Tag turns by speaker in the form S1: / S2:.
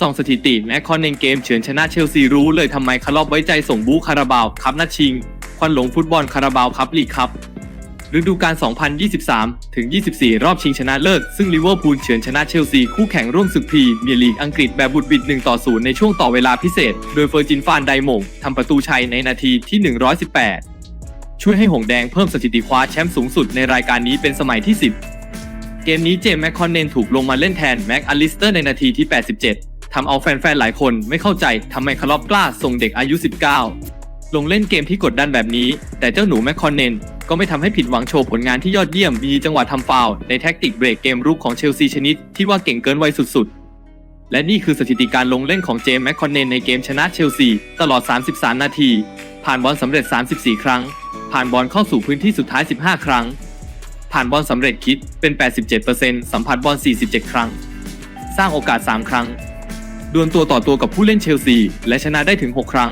S1: ส่องสถิติแม้คอนเนนเกมเฉือนชนะเชลซีรู้เลยทำไมคาร์ลอบไว้ใจส่งบูคาราบาวครับนัดชิง ควันหลงฟุตบอลคาราบาวครับลีกครับฤดูกาล 2023 ถึง 24 รอบชิงชนะเลิศ ซึ่งลิเวอร์พูลเฉือนชนะเชลซี คู่แข่งร่วมศึกพรีเมียร์ลีกอังกฤษแบบบุดบิด 1 ต่อ 0 ในช่วงต่อเวลาพิเศษ โดยเฟอร์จินฟานไดมงทำประตูชัยในนาทีที่ 118 ช่วยให้หงแดงเพิ่มสถิติคว้าแชมป์สูงสุดในรายการนี้เป็นสมัยที่ 10 เกมนี้เจมส์แมคคอนเนนถูกลงมาเล่นแทนแม็กอลิสเตอร์ในนาทีที่ 87 ทำเอาแฟนๆ หลายคนไม่เข้าใจทำไมคาร์ลอบกล้าส่งเด็กอายุ 19 ลงเล่นเกมที่กดดันแบบนี้ แต่เจ้าหนูแมคคอนเนนก็ไม่ทำให้ผิดหวังโชว์ผลงานที่ยอดเยี่ยมมีจังหวะทำฟาวในแท็กติกเบรกเกมรุกของเชลซีชนิดที่ว่าเก่งเกินวัยสุดๆ และนี่คือสถิติการลงเล่นของเจมส์แมคคอนเนนในเกมชนะเชลซีตลอด 33 นาที ผ่านบอลสำเร็จ 34 ครั้ง ผ่านบอลเข้าสู่พื้นที่สุดท้าย 15 ครั้ง ผ่านบอลสำเร็จคิดเป็น 87%สัมผัสบอล 47 ครั้ง สร้างโอกาส 3 ครั้ง ดวลตัวต่อตัวกับผู้เล่นเชลซี และชนะได้ถึง 6 ครั้ง